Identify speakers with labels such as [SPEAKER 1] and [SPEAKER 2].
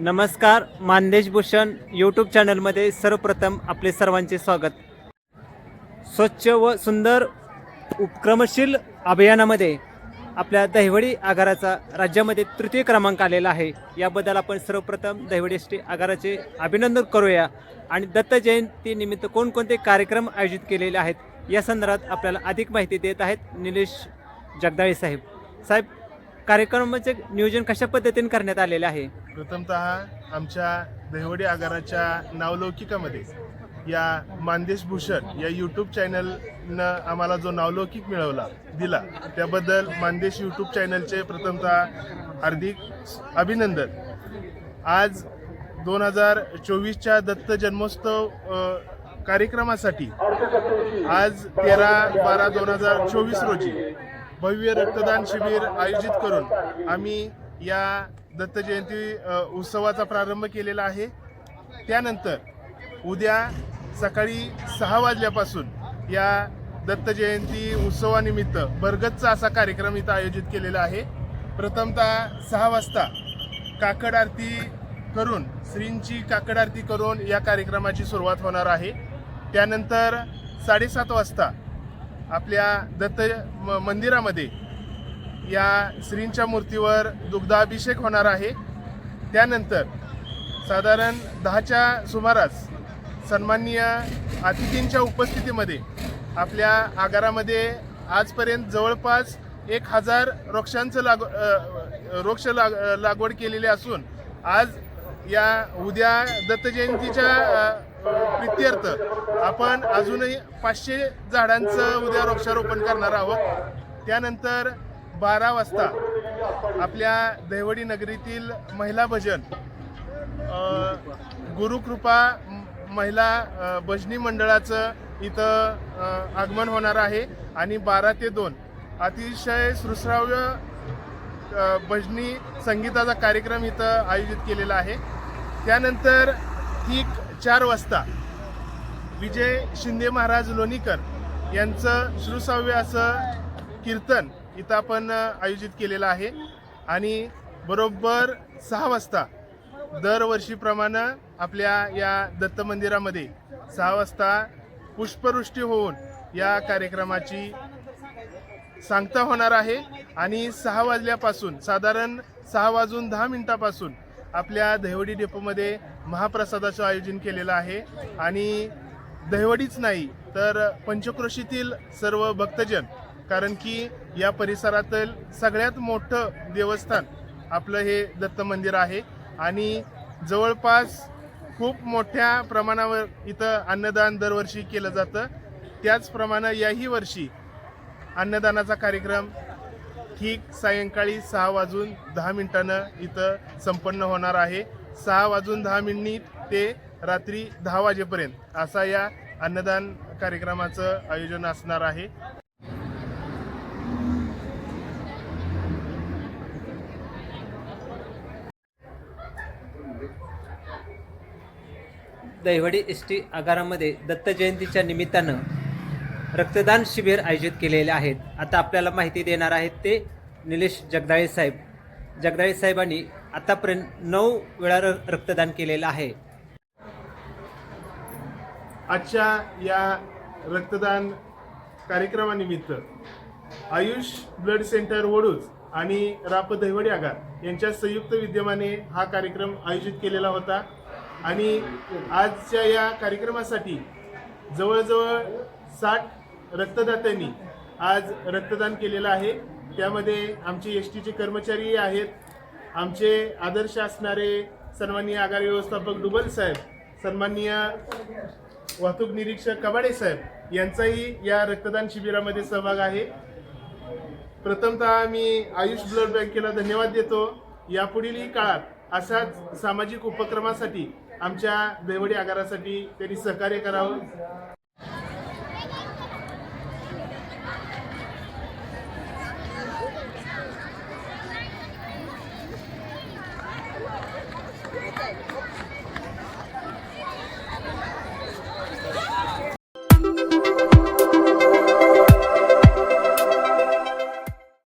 [SPEAKER 1] नमस्कार मानदेश भूषण यूट्यूब चॅनलमध्ये सर्वप्रथम आपले सर्वांचे स्वागत. स्वच्छ व सुंदर उपक्रमशील अभियानामध्ये आपल्या दहिवडी आगाराचा राज्यामध्ये तृतीय क्रमांक आलेला आहे. याबद्दल आपण सर्वप्रथम दहिवडी एस टी आगाराचे अभिनंदन करूया. आणि दत्त जयंतीनिमित्त कोणकोणते कार्यक्रम आयोजित केलेले आहेत या संदर्भात आपल्याला अधिक माहिती देत आहेत निलेश जगदाळे साहेब. साहेब कार्यक्रमाचे नियोजन कशा पद्धतीने करण्यात आलेले आहे?
[SPEAKER 2] प्रथमतः आमच्या दहिवडी आगाराच्या नावलौकिकामध्ये या मानदेश भूषण या यूट्यूब चॅनलनं आम्हाला जो नावलौकिक मिळवला दिला त्याबद्दल मानदेश यूट्यूब चॅनलचे प्रथमतः हार्दिक अभिनंदन. आज दोन हजार चोवीसच्या दत्त जन्मोत्सव कार्यक्रमासाठी आज तेरा बारा दोन हजार चोवीस रोजी भव्य रक्तदान शिबिर आयोजित करून आम्ही या दत्त जयंती उत्सवाचा प्रारंभ केलेला आहे. त्यानंतर उद्या सकाळी सहा वाजल्यापासून या दत्त जयंती उत्सवानिमित्त बरगतचा असा कार्यक्रम इथं आयोजित केलेला आहे. प्रथमतः सहा वाजता काकड आरती करून श्रींची काकड आरती करून या कार्यक्रमाची सुरुवात होणार आहे. त्यानंतर साडेसात वाजता आपल्या दत्त म- मंदिरामध्ये या श्रींच्या मूर्तीवर दुग्धाभिषेक होणार आहे. त्यानंतर साधारण दहाच्या सुमारास सन्माननीय अतिथींच्या उपस्थितीमध्ये आपल्या आगारामध्ये आजपर्यंत जवळपास एक हजार वृक्षांचं लाग वृक्ष लाग लागवड केलेली असून आज या उद्या दत्तजयंतीच्या प्रित्यर्थ आपण अजूनही पाचशे झाडांचं उद्या वृक्षारोपण करणार आहोत. त्यानंतर बारा वाजता आपल्या दहिवडी नगरीतील महिला भजन गुरुकृपा महिला भजनी मंडळाचं इथं आगमन होणार आहे आणि बारा ते दोन. अतिशय सुश्राव्य भजनी संगीताचा कार्यक्रम इथं आयोजित केलेला आहे. त्यानंतर ठीक चार वाजता विजय शिंदे महाराज लोणीकर यांचं श्रुसाव्य असं कीर्तन इथं आपण आयोजित केलेलं आहे. आणि बरोबर सहा वाजता दरवर्षीप्रमाणे आपल्या या दत्त मंदिरामध्ये सहा वाजता पुष्पवृष्टी होऊन या कार्यक्रमाची सांगता होणार आहे. आणि सहा वाजल्यापासून साधारण सहा वाजून दहा मिनिटापासून आपल्या दहिवडी डेपोमध्ये महाप्रसादाचं आयोजन केलेलं आहे. आणि दहिवडीच नाही तर पंचक्रोशीतील सर्व भक्तजन कारण की या परिसरातील सगळ्यात मोठं देवस्थान आपलं हे दत्त मंदिर आहे. आणि जवळपास खूप मोठ्या प्रमाणावर इथं अन्नदान दरवर्षी केलं जातं. त्याचप्रमाणे याही वर्षी अन्नदानाचा कार्यक्रम ठीक सायंकाळी सहा वाजून दहा मिनिटानं इथं संपन्न होणार आहे. सहा वाजून दहा मिनिट ते रात्री दहा वाजेपर्यंत असा या अन्नदान कार्यक्रमाचं आयोजन असणार आहे.
[SPEAKER 1] दैवडी एस टी आगारामध्ये दत्त जयंतीच्या निमित्तानं रक्तदान शिबिर आयोजित केलेले आहेत. आता आपल्याला माहिती देणार आहेत ते निलेश जगदाळे साहेब. जगदाळे साहेबांनी आतापर्यंत नऊ वेळा र- रक्तदान केलेलं आहे.
[SPEAKER 2] आजच्या या रक्तदान कार्यक्रमानिमित्त आयुष ब्लड सेंटर वडूज आणि राप दहिवडी आगार यांच्या संयुक्त विद्यमाने हा कार्यक्रम आयोजित केलेला होता. आणि आजच्या या कार्यक्रमासाठी जवळजवळ साठ रक्तदात्यांनी आज रक्तदान केलेलं आहे. त्यामध्ये आमचे एस टीचे कर्मचारी आहेत. आमचे आदर्श असणारे सन्माननीय आगार व्यवस्थापक डुबल साहेब सन्माननीय वाहतूक निरीक्षक कबाडे साहेब यांचाही या रक्तदान शिबिरामध्ये सहभाग आहे. प्रथमतः मी आयुष ब्लड बँकेला धन्यवाद देतो. यापुढीलही काळात अशाच सामाजिक उपक्रमासाठी आमच्या देवडी आगारासाठी त्यांनी सहकार्य करावं.